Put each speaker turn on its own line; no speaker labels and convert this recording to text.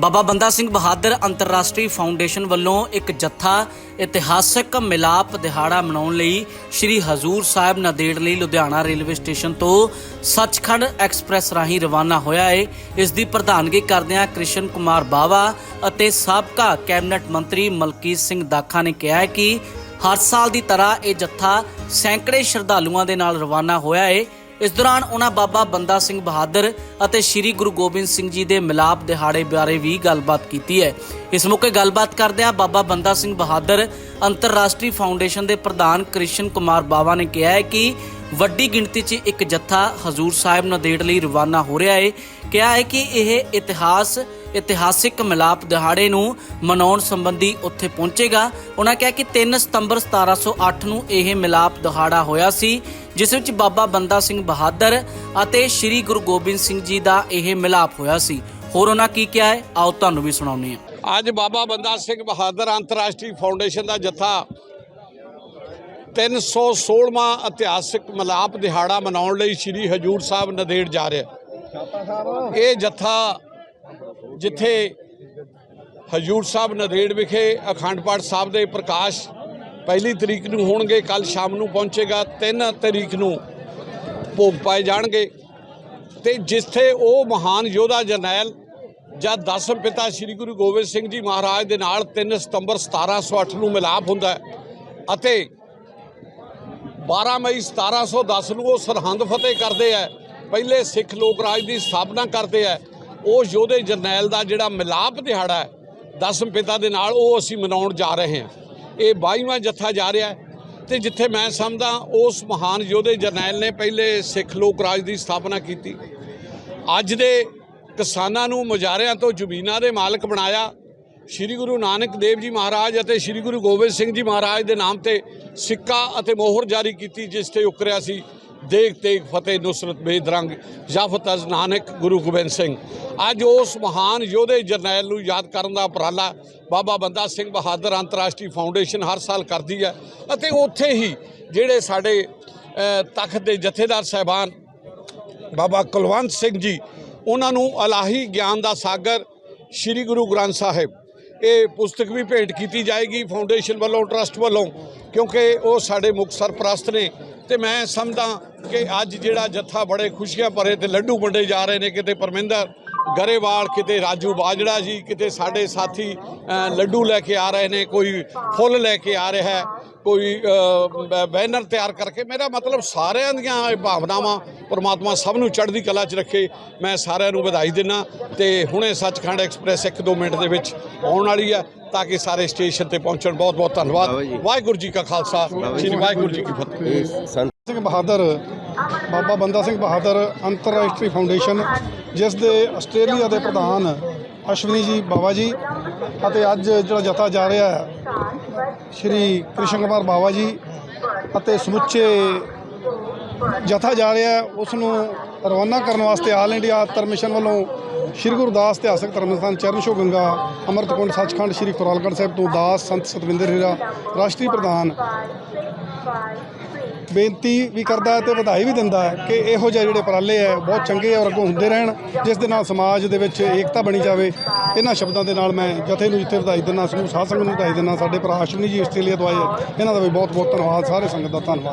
ਬਾਬਾ ਬੰਦਾ ਸਿੰਘ ਬਹਾਦਰ ਅੰਤਰਰਾਸ਼ਟਰੀ ਫਾਊਂਡੇਸ਼ਨ ਵੱਲੋਂ ਇੱਕ ਜੱਥਾ ਇਤਿਹਾਸਕ ਮਿਲਾਪ ਦਿਹਾੜਾ ਮਨਾਉਣ ਲਈ ਸ੍ਰੀ ਹਜ਼ੂਰ ਸਾਹਿਬ ਨਾਂਦੇੜ ਲਈ ਲੁਧਿਆਣਾ ਰੇਲਵੇ ਸਟੇਸ਼ਨ ਤੋਂ ਸੱਚਖੰਡ ਐਕਸਪ੍ਰੈਸ ਰਾਹੀਂ ਰਵਾਨਾ ਹੋਇਆ ਹੈ ਇਸ ਦੀ ਪ੍ਰਧਾਨਗੀ ਕਰਦਿਆਂ ਕ੍ਰਿਸ਼ਨ ਕੁਮਾਰ ਬਾਵਾ ਅਤੇ ਸਾਬਕਾ ਕੈਬਨਿਟ ਮੰਤਰੀ ਮਲਕੀਤ ਸਿੰਘ ਦਾਖਾ ਨੇ ਕਿਹਾ ਹੈ ਕਿ ਹਰ ਸਾਲ ਦੀ ਤਰ੍ਹਾਂ ਇਹ ਜੱਥਾ ਸੈਂਕੜੇ ਸ਼ਰਧਾਲੂਆਂ ਦੇ ਨਾਲ ਰਵਾਨਾ ਹੋਇਆ ਹੈ ਇਸ ਦੌਰਾਨ ਉਹਨਾਂ ਬਾਬਾ ਬੰਦਾ ਸਿੰਘ ਬਹਾਦਰ ਅਤੇ ਸ੍ਰੀ ਗੁਰੂ ਗੋਬਿੰਦ ਸਿੰਘ ਜੀ ਦੇ ਮਿਲਾਪ ਦਿਹਾੜੇ ਬਾਰੇ ਵੀ ਗੱਲਬਾਤ ਕੀਤੀ ਹੈ। ਇਸ ਮੌਕੇ ਗੱਲਬਾਤ ਕਰਦਿਆਂ ਬਾਬਾ ਬੰਦਾ ਸਿੰਘ ਬਹਾਦਰ ਅੰਤਰਰਾਸ਼ਟਰੀ ਫਾਊਂਡੇਸ਼ਨ ਦੇ ਪ੍ਰਧਾਨ ਕ੍ਰਿਸ਼ਨ ਕੁਮਾਰ ਬਾਵਾ ਨੇ ਕਿਹਾ ਹੈ ਕਿ ਵੱਡੀ ਗਿਣਤੀ 'ਚ ਇੱਕ ਜੱਥਾ ਹਜ਼ੂਰ ਸਾਹਿਬ ਨਦੇੜ ਲਈ ਰਵਾਨਾ ਹੋ ਰਿਹਾ ਹੈ। ਕਿਹਾ ਹੈ ਕਿ ਇਹ ਇਤਿਹਾਸ, ਇਤਿਹਾਸਿਕ ਮਿਲਾਪ ਦਿਹਾੜੇ ਨੂੰ ਮਨਾਉਣ ਸੰਬੰਧੀ ਉੱਥੇ ਪਹੁੰਚੇਗਾ। ਉਹਨਾਂ ਕਿਹਾ ਕਿ 3 ਸਤੰਬਰ 1708 ਨੂੰ ਇਹ ਮਿਲਾਪ ਦਿਹਾੜਾ ਹੋਇਆ ਸੀ। ਜਿਸ ਵਿੱਚ ਬਾਬਾ ਬੰਦਾ ਸਿੰਘ ਬਹਾਦਰ ਅਤੇ ਸ੍ਰੀ ਗੁਰੂ ਗੋਬਿੰਦ ਸਿੰਘ ਜੀ ਦਾ ਇਹ ਮਿਲਾਪ ਹੋਇਆ ਸੀ। ਹੋਰ ਉਹਨਾਂ ਕੀ ਕਿਹਾ ਹੈ? ਆਓ ਤੁਹਾਨੂੰ ਵੀ ਸੁਣਾਉਂਦੇ ਹਾਂ।
ਅੱਜ ਬਾਬਾ ਬੰਦਾ ਸਿੰਘ ਬਹਾਦਰ ਅੰਤਰਰਾਸ਼ਟਰੀ ਫਾਊਂਡੇਸ਼ਨ ਦਾ ਜੱਥਾ 316ਵਾਂ ਇਤਿਹਾਸਿਕ ਮਿਲਾਪ ਦਿਹਾੜਾ ਮਨਾਉਣ ਲਈ ਸ੍ਰੀ ਹਜੂਰ ਸਾਹਿਬ ਨਦੇੜ ਜਾ ਰਿਹਾ। ਇਹ ਜੱਥਾ ਜਿੱਥੇ ਹਜੂਰ ਸਾਹਿਬ ਨਦੇੜ ਵਿਖੇ ਅਖੰਡ ਪਾਠ ਸਾਹਿਬ ਦੇ ਪ੍ਰਕਾਸ਼ ਪਹਿਲੀ ਤਰੀਕ ਨੂੰ ਹੋਣਗੇ ਕੱਲ ਸ਼ਾਮ ਨੂੰ ਪਹੁੰਚੇਗਾ 3 ਤਰੀਕ ਨੂੰ ਭੋਗ ਪਾਏ ਜਾਣਗੇ। ਤੇ ਜਿੱਥੇ ਉਹ ਮਹਾਨ ਯੋਧਾ ਜਰਨੈਲ ਜਾਂ ਦਸਮ ਪਿਤਾ ਸ੍ਰੀ ਗੁਰੂ ਗੋਬਿੰਦ ਸਿੰਘ ਜੀ ਮਹਾਰਾਜ ਦੇ ਨਾਲ 3 ਸਤੰਬਰ 1708 ਨੂੰ ਮਿਲਾਪ ਹੁੰਦਾ ਅਤੇ 12 ਮਈ 1710 ਨੂੰ ਉਹ ਸਰਹੰਦ ਫਤਿਹ ਕਰਦੇ ਆ ਪਹਿਲੇ ਸਿੱਖ ਲੋਕ ਰਾਜ ਦੀ ਸਥਾਪਨਾ ਕਰਦੇ ਆ ਉਹ ਯੋਧੇ ਜਰਨੈਲ ਦਾ ਜਿਹੜਾ ਮਿਲਾਪ ਦਿਹਾੜਾ ਹੈ ਦਸਮ ਪਿਤਾ ਦੇ ਨਾਲ ਉਹ ਅਸੀਂ ਮਨਾਉਣ ਜਾ ਰਹੇ ਹਾਂ। ਇਹ 22ਵਾਂ ਜੱਥਾ ਜਾ ਰਿਹਾ ਹੈ ਤੇ ਜਿੱਥੇ ਮੈਂ ਸਮਝਦਾ ਉਸ ਮਹਾਨ ਯੋਧੇ ਜਰਨੈਲ ਨੇ ਪਹਿਲੇ ਸਿੱਖ ਲੋਕ ਰਾਜ ਦੀ ਸਥਾਪਨਾ ਕੀਤੀ। ਅੱਜ ਦੇ ਕਿਸਾਨਾਂ ਨੂੰ ਮੁਜ਼ਾਰਿਆਂ ਤੋਂ ਜ਼ਮੀਨਾਂ ਦੇ ਮਾਲਕ ਬਣਾਇਆ। ਸ੍ਰੀ ਗੁਰੂ ਨਾਨਕ ਦੇਵ ਜੀ ਮਹਾਰਾਜ ਅਤੇ ਸ੍ਰੀ ਗੁਰੂ ਗੋਬਿੰਦ ਸਿੰਘ ਜੀ ਮਹਾਰਾਜ ਦੇ ਨਾਮ ਤੇ ਸਿੱਕਾ ਅਤੇ ਮੋਹਰ ਜਾਰੀ ਕੀਤੀ, ਜਿਸ ਤੇ ਉਕਰਿਆ ਸੀ। ਦੇਖ ਤੇਗ ਫਤਿਹ ਨੁਸਰਤ ਬੇਦਰੰਗ ਜਾਫਤ ਅਜ਼ ਨਾਨਕ ਗੁਰੂ ਗੋਬਿੰਦ ਸਿੰਘ। ਅੱਜ ਉਸ ਮਹਾਨ ਯੋਧੇ ਜਰਨੈਲ ਨੂੰ ਯਾਦ ਕਰਨ ਦਾ ਉਪਰਾਲਾ ਬਾਬਾ ਬੰਦਾ ਸਿੰਘ ਬਹਾਦਰ ਅੰਤਰਰਾਸ਼ਟਰੀ ਫਾਊਂਡੇਸ਼ਨ ਹਰ ਸਾਲ ਕਰਦੀ ਹੈ ਅਤੇ ਉੱਥੇ ਹੀ ਜਿਹੜੇ ਸਾਡੇ ਤਖਤ ਦੇ ਜਥੇਦਾਰ ਸਾਹਿਬਾਨ ਬਾਬਾ ਕੁਲਵੰਤ ਸਿੰਘ ਜੀ, ਉਹਨਾਂ ਨੂੰ ਅਲਾਹੀ ਗਿਆਨ ਦਾ ਸਾਗਰ ਸ੍ਰੀ ਗੁਰੂ ਗ੍ਰੰਥ ਸਾਹਿਬ ਇਹ ਪੁਸਤਕ ਵੀ ਭੇਂਟ ਕੀਤੀ ਜਾਏਗੀ ਫਾਊਂਡੇਸ਼ਨ ਵੱਲੋਂ, ਟਰਸਟ ਵੱਲੋਂ, ਕਿਉਂਕਿ ਉਹ ਸਾਡੇ ਮੁੱਖ ਸਰਪ੍ਰਸਤ ਨੇ। ਤੇ ਮੈਂ ਸਮਝਦਾ ਕਿ ਅੱਜ ਜਿਹੜਾ ਜੱਥਾ ਬੜੇ ਖੁਸ਼ੀਆਂ ਭਰੇ ਤੇ ਲੱਡੂ ਵੰਡੇ ਜਾ ਰਹੇ ਨੇ, ਕਿਤੇ ਪਰਮਿੰਦਰ ਗਰੇਵਾਲ, ਕਿਤੇ ਰਾਜੂ ਬਾਜੜਾ ਜੀ, ਕਿਤੇ ਸਾਡੇ ਸਾਥੀ ਲੱਡੂ ਲੈ ਕੇ ਆ ਰਹੇ ਨੇ, ਕੋਈ ਫੁੱਲ ਲੈ ਕੇ ਆ ਰਿਹਾ ਹੈ, ਕੋਈ ਬੈਨਰ ਤਿਆਰ ਕਰਕੇ। ਮੇਰਾ ਮਤਲਬ ਸਾਰਿਆਂ ਦੀਆਂ ਭਾਵਨਾਵਾਂ ਪ੍ਰਮਾਤਮਾ ਸਭ ਨੂੰ ਚੜ੍ਹਦੀ ਕਲਾ 'ਚ ਰੱਖੇ। ਮੈਂ ਸਾਰਿਆਂ ਨੂੰ ਵਧਾਈ ਦਿੰਦਾ ਤੇ ਹੁਣੇ ਸੱਚਖੰਡ ਐਕਸਪ੍ਰੈਸ 1-2 ਮਿੰਟ ਦੇ ਵਿੱਚ ਆਉਣ ਵਾਲੀ ਹੈ ਤਾਂ ਕਿ ਸਾਰੇ ਸਟੇਸ਼ਨ ਤੇ ਪਹੁੰਚਣ। ਬਹੁਤ ਬਹੁਤ ਧੰਨਵਾਦ। ਵਾਹਿਗੁਰੂ ਜੀ ਕਾ ਖਾਲਸਾ। ਸ੍ਰੀ ਵਾਹਿਗੁਰੂ ਜੀ ਕੀ ਫਤਿਹ।
ਸੰਤ
ਸਿੰਘ ਬਹਾਦਰ ਬਾਬਾ ਬੰਦਾ ਸਿੰਘ ਬਹਾਦਰ ਅੰਤਰਰਾਸ਼ਟਰੀ ਫਾਊਂਡੇਸ਼ਨ ਜਿਸ ਦੇ ਆਸਟ੍ਰੇਲੀਆ ਦੇ ਪ੍ਰਧਾਨ ਅਸ਼ਵਨੀ ਜੀ ਬਾਵਾ ਜੀ ਅਤੇ ਅੱਜ ਜਿਹੜਾ ਜਥਾ ਜਾ ਰਿਹਾ ਹੈ ਸ਼੍ਰੀ ਕ੍ਰਿਸ਼ਨ ਕੁਮਾਰ ਬਾਵਾ ਜੀ ਅਤੇ ਸਮੁੱਚੇ ਜਥਾ ਜਾ ਰਿਹਾ ਉਸ ਨੂੰ ਰਵਾਨਾ ਕਰਨ ਵਾਸਤੇ ਆਲ ਇੰਡੀਆ ਧਰਮ ਮਿਸ਼ਨ ਵੱਲੋਂ ਸ਼੍ਰੀ ਗੁਰੂ ਦਾਸ ਇਤਿਹਾਸਕ ਧਰਮ ਸਥਾਨ ਚਰਨ ਸ਼ੋ ਗੰਗਾ, ਅੰਮ੍ਰਿਤਕੁੰਡ, ਸੱਚਖੰਡ, ਸ਼੍ਰੀ ਫਰੋਲਗੜ੍ਹ ਸਾਹਿਬ ਤੋਂ ਦਾਸ ਸੰਤ ਸਤਵਿੰਦਰ ਹੀਰਾ, ਰਾਸ਼ਟਰੀ ਪ੍ਰਧਾਨ। ਬੇਨਤੀ ਵੀ ਕਰਦਾ ਹੈ ਤੇ ਵਧਾਈ ਵੀ ਦਿੰਦਾ ਹੈ ਕਿ ਇਹੋ ਜਿਹੇ ਜਿਹੜੇ ਉਪਰਾਲੇ ਹੈ, ਬਹੁਤ ਚੰਗੇ ਔਰ ਅੱਗੋਂ ਹੁੰਦੇ ਰਹਿਣ, ਜਿਸ ਦੇ ਨਾਲ ਸਮਾਜ ਦੇ ਵਿੱਚ ਏਕਤਾ ਬਣੀ ਜਾਵੇ। ਇਹਨਾਂ ਸ਼ਬਦਾਂ ਦੇ ਨਾਲ ਮੈਂ ਜਥੇ ਨੂੰ ਜਿੱਥੇ ਵਧਾਈ ਦਿੰਦਾ, ਸਮੂਹ ਸਾਧ ਸੰਗਤ ਨੂੰ ਵਧਾਈ ਦਿੰਦਾ, ਸਾਡੇ ਭਰਾ ਅਸ਼ਵਨੀ ਜੀ ਆਸਟ੍ਰੇਲੀਆ ਤੋਂ ਆਏ ਇਹਨਾਂ ਦਾ ਵੀ ਬਹੁਤ ਬਹੁਤ ਧੰਨਵਾਦ, ਸਾਰੇ ਸੰਗਤ ਦਾ ਧੰਨਵਾਦ।